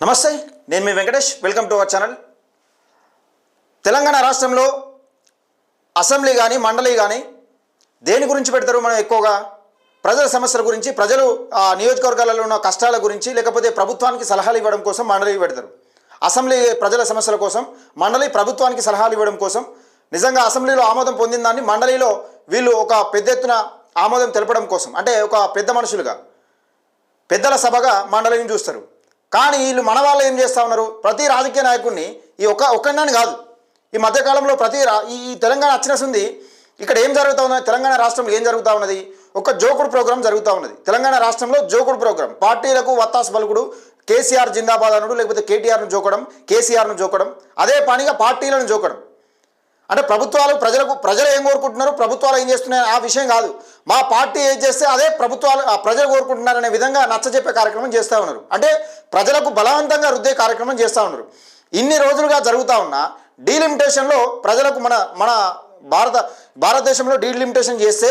నమస్తే నేను మీ Venkatesh. Welcome to our channel Telangana రాష్ట్రంలో అసెంబ్లీ కానీ మండలి కానీ దేని గురించి పెడతారు మనం ఎక్కువగా? ప్రజల సమస్యల గురించి ప్రజలు ఆ నియోజకవర్గాలలో ఉన్న కష్టాల గురించి లేకపోతే ప్రభుత్వానికి సలహాలు ఇవ్వడం కోసం మండలి పెడతారు. అసెంబ్లీ ప్రజల సమస్యల కోసం మండలి ప్రభుత్వానికి సలహాలు ఇవ్వడం కోసం నిజంగా అసెంబ్లీలో ఆమోదం పొందిన దాన్ని మండలిలో వీళ్ళు ఒక పెద్ద ఎత్తున ఆమోదం తెలపడం కోసం అంటే ఒక పెద్ద మనుషులుగా పెద్దల సభగా మండలిని చూస్తారు. కానీ వీళ్ళు మన వాళ్ళు ఏం చేస్తూ ఉన్నారు? ప్రతి రాజకీయ నాయకుడిని ఈ ఒక ఒక్కడిని కాదు. ఈ మధ్యకాలంలో ప్రతి రా- ఈ తెలంగాణ వచ్చినస్తుంది ఇక్కడ ఏం జరుగుతూ ఉన్నది? తెలంగాణ రాష్ట్రంలో ఏం జరుగుతూ ఉన్నది? ఒక జోకుడు ప్రోగ్రాం జరుగుతూ ఉన్నది. తెలంగాణ రాష్ట్రంలో జోకుడు ప్రోగ్రాం. పార్టీలకు వత్తాస్ పలుకుడు కేసీఆర్ జిందాబాద్ అనుడు లేకపోతే కేటీఆర్ను జోకడం కేసీఆర్ను జోకడం అదే పనిగా పార్టీలను జోకడం. అంటే ప్రభుత్వాలు ప్రజలకు ప్రజలు ఏం కోరుకుంటున్నారు? ప్రభుత్వాలు ఏం చేస్తున్నాయి ఆ విషయం కాదు. మా పార్టీ ఏం చేస్తే అదే ప్రభుత్వాలు ఆ ప్రజలు కోరుకుంటున్నారు అనే విధంగా నచ్చజెప్పే కార్యక్రమం చేస్తూ ఉన్నారు. అంటే ప్రజలకు బలవంతంగా రుద్దే కార్యక్రమం చేస్తూ ఉన్నారు. ఇన్ని రోజులుగా జరుగుతూ ఉన్న డీలిమిటేషన్లో ప్రజలకు మన మన భారత భారతదేశంలో డీలిమిటేషన్ చేస్తే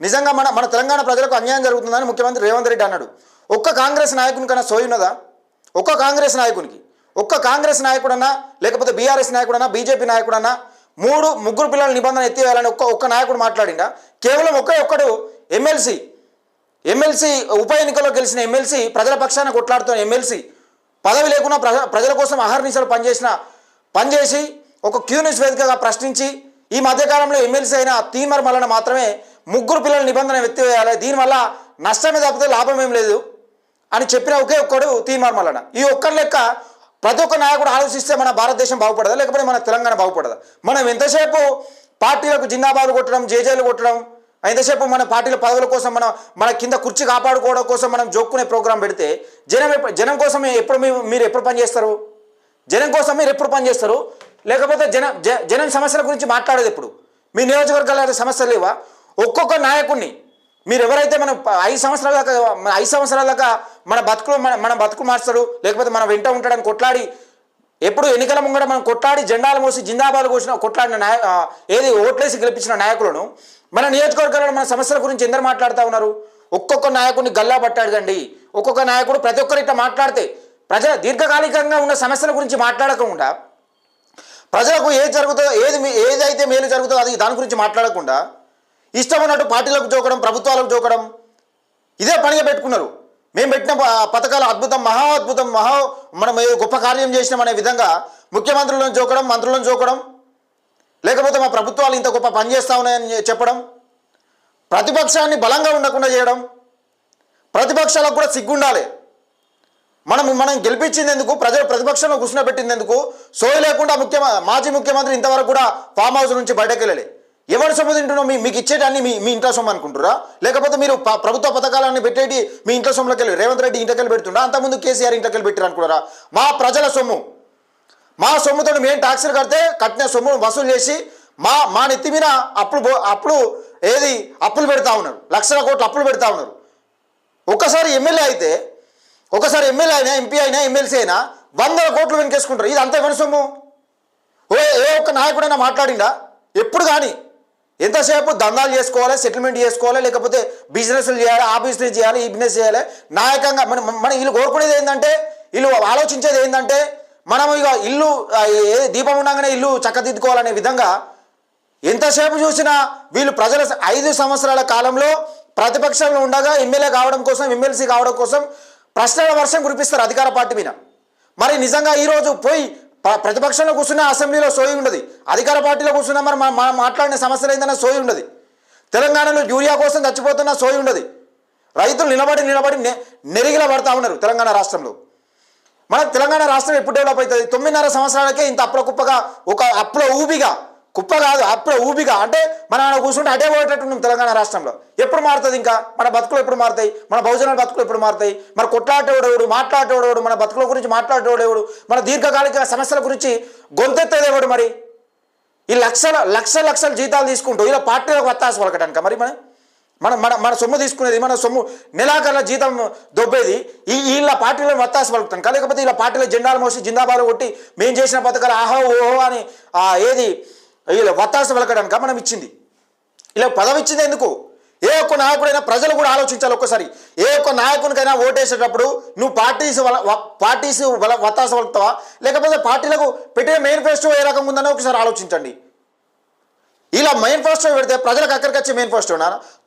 నిజంగా మన మన తెలంగాణ ప్రజలకు అన్యాయం జరుగుతుందని ముఖ్యమంత్రి రేవంత్ రెడ్డి అన్నాడు. ఒక్క కాంగ్రెస్ నాయకునికన్నా సోయి ఉన్నదా? ఒక్క కాంగ్రెస్ నాయకునికి. ఒక్క కాంగ్రెస్ నాయకుడన్నా లేకపోతే బీఆర్ఎస్ నాయకుడన్నా బీజేపీ నాయకుడన్నా మూడు ముగ్గురు పిల్లల నిబంధన ఎత్తివేయాలని ఒక్క ఒక్క నాయకుడు మాట్లాడిండా? కేవలం ఒకే ఒక్కడు ఎమ్మెల్సీ. ఎమ్మెల్సీ ఉప ఎన్నికల్లో గెలిచిన ఎమ్మెల్సీ ప్రజల పక్షాన కొట్లాడుతున్న ఎమ్మెల్సీ. పదవి లేకుండా ప్రజ ప్రజల కోసం అహర్నిశలు పనిచేసిన పనిచేసి ఒక క్యూనిస్ వేదికగా ప్రశ్నించి ఈ మధ్యకాలంలో ఎమ్మెల్సీ అయిన తీమర్ మల్లన మాత్రమే ముగ్గురు పిల్లల నిబంధన ఎత్తివేయాలి. దీనివల్ల నష్టమే తప్పితే లాభం ఏం లేదు అని చెప్పిన ఒకే ఒక్కడు తీమర్ మల్లన ఈ ఒక్కరి లెక్క ప్రతి ఒక్క నాయకుడు ఆలోచిస్తే మన భారతదేశం బాగుపడదా? లేకపోతే మన తెలంగాణ బాగుపడదా? మనం ఎంతసేపు పార్టీలకు జిందాబాద్ కొట్టడం జేజేలు కొట్టడం ఎంతసేపు మన పార్టీల పదవుల కోసం మనం మన కింద కుర్చీ కాపాడుకోవడం కోసం మనం జోక్కునే ప్రోగ్రాం పెడితే జనం ఎప్పుడు- జనం కోసం ఎప్పుడు మీరు ఎప్పుడు పనిచేస్తారు జనం కోసం మీరు ఎప్పుడు పనిచేస్తారు లేకపోతే జన జనం సమస్యల గురించి మాట్లాడేది ఎప్పుడు? మీ నియోజకవర్గాల సమస్యలు లేవా? ఒక్కొక్క నాయకుడిని మీరు ఎవరైతే మనం ఐదు సంవత్సరాల దాకా ఐదు సంవత్సరాల దాకా మన బతుకులు మన మన బతుకు మార్చాడు లేకపోతే మన వెంట ఉంటాడని కొట్లాడి ఎప్పుడు ఎన్నికల ముంగడ మనం కొట్లాడి జెండాలు మోసి జిందాబాలు కోసిన కొట్లాడిన నాయ ఏది ఓట్లేసి గెలిపించిన నాయకులను మన నియోజకవర్గాల్లో మన సమస్యల గురించి ఎందరు మాట్లాడుతూ ఉన్నారు? ఒక్కొక్క నాయకుడిని గల్లా పట్టాడండి ఒక్కొక్క నాయకుడు ప్రతి ఒక్కరు ఇట్లా మాట్లాడితే ప్రజల దీర్ఘకాలికంగా ఉన్న సమస్యల గురించి మాట్లాడకుండా ప్రజలకు ఏది జరుగుతుందో ఏది ఏదైతే మేలు జరుగుతుందో అది దాని గురించి మాట్లాడకుండా ఇష్టం ఉన్నట్టు పార్టీలకు జోకడం ప్రభుత్వాలకు జోకడం ఇదే పనిగా పెట్టుకున్నారు. మేము పెట్టిన ప- పథకాలు అద్భుతం మహా అద్భుతం మహా మనం గొప్ప కార్యం చేసినాం అనే విధంగా ముఖ్యమంత్రులను జోకడం మంత్రులను జోకడం లేకపోతే మా ప్రభుత్వాలు ఇంత గొప్ప పని చేస్తా ఉన్నాయని చెప్పడం ప్రతిపక్షాన్ని బలంగా ఉండకుండా చేయడం ప్రతిపక్షాలకు కూడా సిగ్గుండాలి. మనం మనం గెలిపించిందెందుకు ప్రజలు ప్రతిపక్షంలో కూర్చున్నబెట్టింది ఎందుకు సోయి లేకుండా ముఖ్య మాజీ ముఖ్యమంత్రి ఇంతవరకు కూడా ఫామ్ హౌస్ నుంచి బయటకు వెళ్ళలే ఎవరి సొమ్ము తింటున్నాం మీ మీకు ఇచ్చేటాన్ని మీ మీ ఇంట్లో సొమ్ము అనుకుంటారా లేకపోతే మీరు ప్రభుత్వ పథకాలన్నీ పెట్టేటి మీ ఇంట్లో సొమ్ములోకి వెళ్ళి రేవంత్ రెడ్డి ఇంటికెళ్ళి పెడుతుండ? అంతకుముందు కేసీఆర్ ఇంటికెళ్ళి పెట్టారు అనుకున్నారా? మా ప్రజల సొమ్ము. మా సొమ్ముతో మేము ట్యాక్సులు కడితే కట్టిన సొమ్మును వసూలు చేసి మా మా నెత్తి మీద అప్పులు అప్పులు ఏది? అప్పులు పెడతా ఉన్నారు. లక్షల కోట్లు అప్పులు పెడతా ఉన్నారు. ఒక్కసారి ఎమ్మెల్యే అయితే ఒకసారి ఎమ్మెల్యే అయినా ఎంపీ అయినా ఎమ్మెల్సీ అయినా వందల కోట్లు వెనకేసుకుంటారు. ఇది అంత ఎవరి సొమ్ము? ఓ ఏ ఒక్క నాయకుడైనా మాట్లాడిందా ఎప్పుడు కానీ. ఎంతసేపు దందాలు చేసుకోవాలి సెటిల్మెంట్ చేసుకోవాలి లేకపోతే బిజినెస్లు చేయాలి ఆ బిజినెస్ చేయాలి ఈ బిజినెస్ చేయాలి? నాయకంగా మన మన వీళ్ళు కోరుకునేది ఏంటంటే వీళ్ళు ఆలోచించేది ఏంటంటే మనం ఇక ఇల్లు ఏ దీపం ఉండగానే ఇల్లు చక్కదిద్దుకోవాలనే విధంగా ఎంతసేపు చూసినా వీళ్ళు ప్రజల ఐదు సంవత్సరాల కాలంలో ప్రతిపక్షంలో ఉండగా ఎమ్మెల్యే కావడం కోసం ఎమ్మెల్సీ కావడం కోసం ప్రశ్నల వర్షం కురిపిస్తారు అధికార పార్టీ మీద. మరి నిజంగా ఈరోజు పోయి ప్రతిపక్షంలో కూర్చున్న అసెంబ్లీలో సోయి ఉండదు. అధికార పార్టీలో కూర్చున్న మరి మా మాట్లాడిన సమస్యలు ఏందన్నా సోయి ఉండదు. తెలంగాణలో యూరియా కోసం చచ్చిపోతున్న సోయి ఉండదు. రైతులు నిలబడి నిలబడి నె- నెరిగిల పడతా ఉన్నారు తెలంగాణ రాష్ట్రంలో. మన తెలంగాణ రాష్ట్రం ఎప్పుడు డెవలప్ అవుతుంది? తొమ్మిదిన్నర సంవత్సరాలకే ఇంత అప్పుల కుప్పగా ఒక అప్పుల ఊబిగా కుప్ప కాదు అప్పుడే ఊపిగా అంటే మన ఆడ కూర్చుంటే అటే పోయేటట్టు తెలంగాణ రాష్ట్రంలో. ఎప్పుడు మారుతుంది ఇంకా? మన బతుకులు ఎప్పుడు మారుతాయి? మన బహుజన బతుకులు ఎప్పుడు మారుతాయి? మన కొట్లాటేవాడెవడు మాట్లాడేవాడెవడు? మన బతుకుల గురించి మాట్లాడేవాడెవడు? మన దీర్ఘకాలిక సమస్యల గురించి గొంతెత్తేదేవాడు మరి? ఈ లక్షల లక్ష లక్షల జీతాలు తీసుకుంటూ ఇలా పార్టీలకు వత్తాసు పలకటానిక మరి మన? మన మన మన సొమ్ము తీసుకునేది మన సొమ్ము నెలాఖరుల జీతం దొబ్బేది ఈ వీళ్ళ పార్టీలో వత్తాసు పలుకుతాను కాకపోతే ఇలా పార్టీలో జెండాలు మోసి జిందాబాలు కొట్టి మేము చేసిన పథకాలు ఆహో ఓహో అని ఏది? ఇలా వత్తాసు పలకడానిక మనం ఇచ్చింది. ఇలా పదవి ఇచ్చింది ఎందుకు? ఏ ఒక్క నాయకుడైనా ప్రజలు కూడా ఆలోచించాలి ఒక్కసారి. ఏ ఒక్క నాయకునికైనా ఓటేసేటప్పుడు నువ్వు పార్టీస్ వల పార్టీస్ వల వత్తాస వలుతావా లేకపోతే పార్టీలకు పెట్టిన మేనిఫెస్టో ఏ రకంగా ఉందని ఒకసారి ఆలోచించండి. ఇలా మేనిఫెస్టో పెడితే ప్రజలకు అక్కడికి వచ్చే మేనిఫెస్టో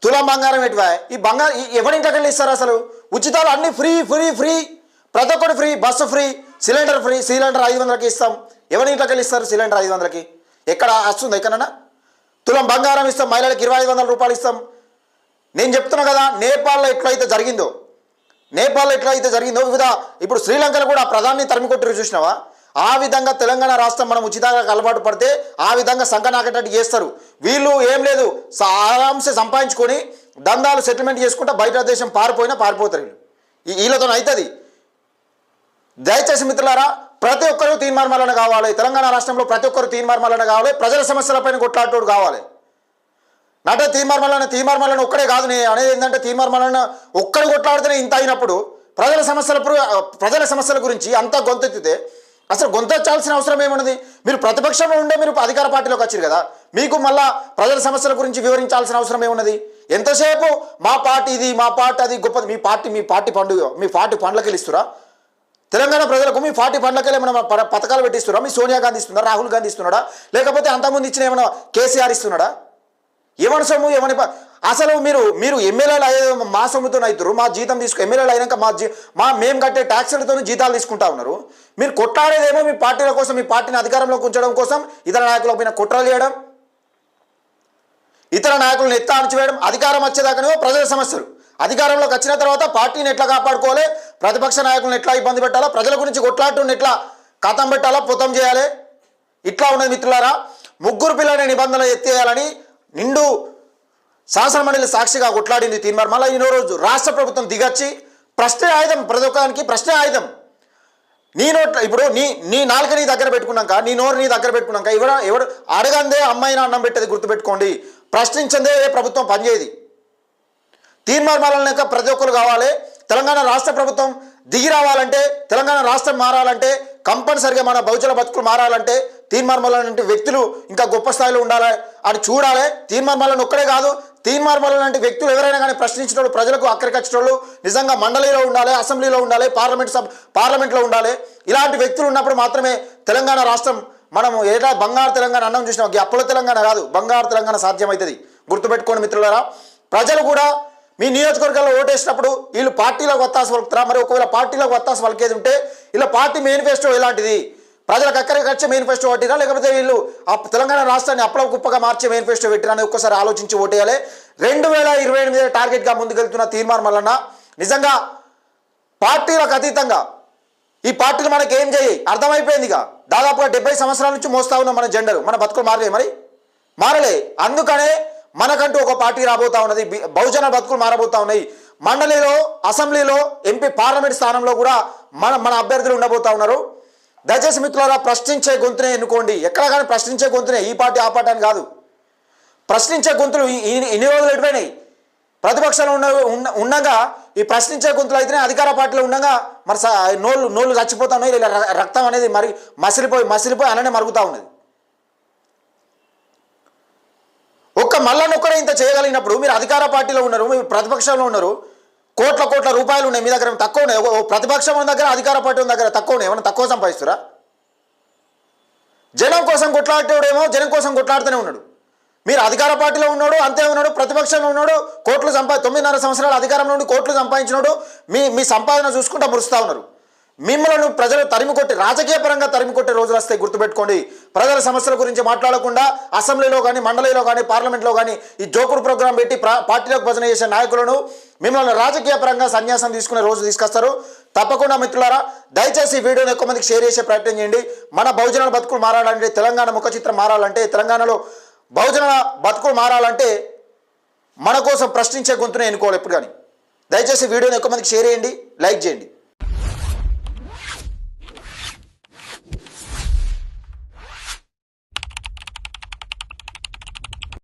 తులం బంగారం ఎటువా ఈ బంగారం ఎవరింటి ఎవరింటికి ఇస్తారు అసలు? ఉచితాలు అన్ని ఫ్రీ ఫ్రీ ఫ్రీ ప్రతి ఒక్కటి free bus free cylinder free cylinder ఐదు వందలకి ఇస్తాం. ఎవరింటికి వెళ్ళి ఇస్తారు సిలిండర్ ఐదు వందలకి. ఎక్కడ వస్తుంది? ఎక్కడన్నా? తులం బంగారం ఇస్తాం మహిళలకు ఇరవై ఐదు వందల రూపాయలు ఇస్తాం. నేను చెప్తున్నా కదా నేపాల్లో ఎట్లయితే జరిగిందో నేపాల్లో ఎట్లయితే జరిగిందో వివిధ ఇప్పుడు శ్రీలంకలో కూడా ప్రధాని తరిమికొట్టు చూసినావా? ఆ విధంగా తెలంగాణ రాష్ట్రం మనం ఉచితంగా అలవాటు పడితే ఆ విధంగా సంకనాకటట్టు చేస్తారు. వీళ్ళు ఏం లేదు స- ఆరాంసే సంపాదించుకొని దందాలు సెటిల్మెంట్ చేసుకుంటా బయట దేశం పారిపోయినా పారిపోతారు వీళ్ళు. ఈ- వీళ్ళతో అవుతుంది. దయచేసి మిత్రులారా ప్రతి ఒక్కరూ తీర్మార్మాలను కావాలి. తెలంగాణ రాష్ట్రంలో ప్రతి ఒక్కరు తీర్మార్మాలను కావాలి. ప్రజల సమస్యలపైన కొట్లాటోడు కావాలి. నట తీర్మార్మలన తీర్మార్మలన ఒక్కడే కాదు నేను అనేది ఏంటంటే తీర్మార్మలన ఒక్కడు కొట్లాడితేనే ఇంత అయినప్పుడు ప్రజల సమస్యల ప్రజల సమస్యల గురించి అంతా గొంతెత్తితే అసలు గొంతెచ్చాల్సిన అవసరం ఏమున్నది? మీరు ప్రతిపక్షంలో ఉండే మీరు అధికార పార్టీలోకి వచ్చారు కదా. మీకు మళ్ళా ప్రజల సమస్యల గురించి వివరించాల్సిన అవసరం ఏమున్నది? ఎంతసేపు మా పార్టీ ఇది మా పార్టీ అది గొప్పది. మీ పార్టీ మీ పార్టీ పండుగ మీ పార్టీ పండ్లకి ఇస్తురా తెలంగాణ ప్రజలకు మీ పార్టీ పండ్లకెళ్ళి ఏమైనా ప- పథకాలు పెట్టిస్తున్నారా? మీ సోనియా గాంధీ ఇస్తున్నారా రాహుల్ గాంధీ ఇస్తున్నాడా? లేకపోతే అంతకుముందు ఇచ్చిన ఏమైనా కేసీఆర్ ఇస్తున్నాడా? ఏమని సొమ్ము ఏమని అసలు మీరు మీరు ఎమ్మెల్యేలు అయ్యే మా సొమ్ముతో అవుతారు మా జీతం తీసుకు ఎమ్మెల్యేలు అయినాక మా జీ మా మేము కట్టే ట్యాక్సులతో జీతాలు తీసుకుంటా ఉన్నారు. మీరు కొట్లాడేదేమో మీ పార్టీల కోసం మీ పార్టీని అధికారంలోకి ఉంచడం కోసం ఇతర నాయకుల పైన కుట్రలు చేయడం ఇతర నాయకులను ఎత్త అణచివేయడం అధికారం వచ్చేదాకానే ప్రజల సమస్యలు. అధికారంలోకి వచ్చిన తర్వాత పార్టీని ఎట్లా కాపాడుకోవాలి? ప్రతిపక్ష నాయకులను ఎట్లా ఇబ్బంది పెట్టాలా? ప్రజల గురించి కొట్లాటను ఎట్లా కథం పెట్టాలా? పుతం చేయాలి? ఇట్లా ఉన్నది మిత్రులారా ముగ్గురు పిల్లల నిబంధనలు ఎత్తేయాలని నిండు శాసనమండలి సాక్షిగా కొట్లాడింది తీర్మార్ మళ్ళీ ఈనో రోజు రాష్ట్ర ప్రభుత్వం దిగచ్చి ప్రశ్నే ఆయుధం ప్రతి ఒక్కరికి ప్రశ్నే ఆయుధం. నీ నోట్ ఇప్పుడు నీ నీ నాలుక నీ దగ్గర పెట్టుకున్నాక నీ నోరు నీ దగ్గర పెట్టుకున్నాక ఎవడ ఎవడు అడగందే అమ్మాయినా అన్నం పెట్టేది గుర్తుపెట్టుకోండి. ప్రశ్నించందే ఏ ప్రభుత్వం పనిచేయదు. తీర్మానాలక ప్రతి ఒక్కరు కావాలి. తెలంగాణ రాష్ట్ర ప్రభుత్వం దిగి రావాలంటే తెలంగాణ రాష్ట్రం మారాలంటే కంపల్సరిగా మన బహుజన బతుకులు మారాలంటే తీర్మార్మలంటి వ్యక్తులు ఇంకా గొప్ప స్థాయిలో ఉండాలి. అని చూడాలి. తీర్మార్మలను ఒక్కడే కాదు తీర్మార్మల లాంటి వ్యక్తులు ఎవరైనా కానీ ప్రశ్నించిన ప్రజలకు అక్కడికొచ్చేటోళ్ళు నిజంగా మండలిలో ఉండాలి అసెంబ్లీలో ఉండాలి పార్లమెంట్ సబ్ పార్లమెంట్లో ఉండాలి. ఇలాంటి వ్యక్తులు ఉన్నప్పుడు మాత్రమే తెలంగాణ రాష్ట్రం మనం ఏటా బంగారు తెలంగాణ అన్నం చూసినాం అప్పుల తెలంగాణ కాదు బంగారు తెలంగాణ సాధ్యమవుతుంది. గుర్తుపెట్టుకోండి మిత్రులారా. ప్రజలు కూడా మీ నియోజకవర్గాల్లో ఓటేసినప్పుడు వీళ్ళు పార్టీలకు వత్తాసు పలుకుతారా? మరి ఒకవేళ పార్టీలకు వత్తాసు పలికేది ఉంటే ఇలా పార్టీ మేనిఫెస్టో ఎలాంటిది? ప్రజలకు అక్కడికి వచ్చే మేనిఫెస్టో పెట్టినా లేకపోతే వీళ్ళు ఆ తెలంగాణ రాష్ట్రాన్ని అప్పల కుప్పగా మార్చే మేనిఫెస్టో పెట్టినా అని ఒక్కసారి ఆలోచించి ఓటేయాలి. రెండు వేల ఇరవై ఎనిమిది టార్గెట్గా ముందుకెళ్తున్న తీర్మానం వలన నిజంగా పార్టీలకు అతీతంగా ఈ పార్టీలు మనకి ఏం చేయి? అర్థమైపోయింది ఇక దాదాపుగా డెబ్బై సంవత్సరాల నుంచి మోస్తా ఉన్నాం మన జెండర్. మన బతుకులు మారలే మరి. మారలే. అందుకనే మనకంటూ ఒక పార్టీ రాబోతా ఉన్నది. బహుజన బతుకులు మారబోతా ఉన్నాయి. మండలిలో అసెంబ్లీలో ఎంపీ పార్లమెంట్ స్థానంలో కూడా మన మన అభ్యర్థులు ఉండబోతా ఉన్నారు. దయచేసి మిత్రులారా ప్రశ్నించే గొంతునే ఎన్నుకోండి. ఎక్కడ కానీ ప్రశ్నించే గొంతునే ఈ పార్టీ ఆ పార్టీ అని కాదు. ప్రశ్నించే గొంతులు ఈ- ఇన్ని రోజులు ఎడిపోయినాయి ప్రతిపక్షంలో ఉన్న ఉండగా ఈ ప్రశ్నించే గొంతులు అయితేనే అధికార పార్టీలో ఉండగా మరి స- నోళ్ళు నోళ్ళు చచ్చిపోతా ఉన్నాయి. రక్తం అనేది మరి మసిలిపోయి మసిలిపోయి అలానే మరుగుతూ ఉన్నది. ఒక్క మల్లన్న ఒక్కడే ఇంత చేయగలిగినప్పుడు మీరు అధికార పార్టీలో ఉన్నారు మీరు ప్రతిపక్షంలో ఉన్నారు కోట్ల కోట్ల రూపాయలు ఉన్నాయి మీ దగ్గర తక్కువ ఉన్నాయి? ఓ- ప్రతిపక్షం ఉన్న దగ్గర అధికార పార్టీ ఉన్న దగ్గర తక్కువ ఉన్నాయి ఏమైనా తక్కువ సంపాదిస్తురా? జనం కోసం కొట్లాడేవాడేమో జనం కోసం కొట్లాడుతూనే ఉన్నాడు. మీరు అధికార పార్టీలో ఉన్నాడు అంతే ఉన్నాడు ప్రతిపక్షంలో ఉన్నాడు కోట్లు సంపా తొమ్మిదిన్నర సంవత్సరాల అధికారంలో ఉండి కోట్లు సంపాదించినాడు మీ మీ సంపాదన చూసుకుంటా మురుస్తూ ఉన్నారు. మిమ్మలను ప్రజలు తరిమి కొట్టి రాజకీయ పరంగా తరిమికొట్టే రోజులు వస్తాయి గుర్తుపెట్టుకోండి. ప్రజల సమస్యల గురించి మాట్లాడకుండా అసెంబ్లీలో కానీ మండలిలో కానీ పార్లమెంట్లో కానీ ఈ జోకుడు ప్రోగ్రాం పెట్టి పార్టీలకు భజన చేసే నాయకులను మిమ్మల్ని రాజకీయ పరంగా సన్యాసం తీసుకునే రోజు తీసుకొస్తారు. తప్పకుండా మిత్రులారా దయచేసి ఈ వీడియోని ఎక్కువ మందికి షేర్ చేసే ప్రయత్నం చేయండి. మన బహుజన బతుకులు మారాలంటే తెలంగాణ ముఖ చిత్రం మారాలంటే తెలంగాణలో బహుజన బతుకులు మారాలంటే మన కోసం ప్రశ్నించే గొంతునే ఎన్నుకోవాలి ఎప్పుడు కానీ. దయచేసి వీడియోని ఎక్కువ మందికి షేర్ చేయండి లైక్ చేయండి.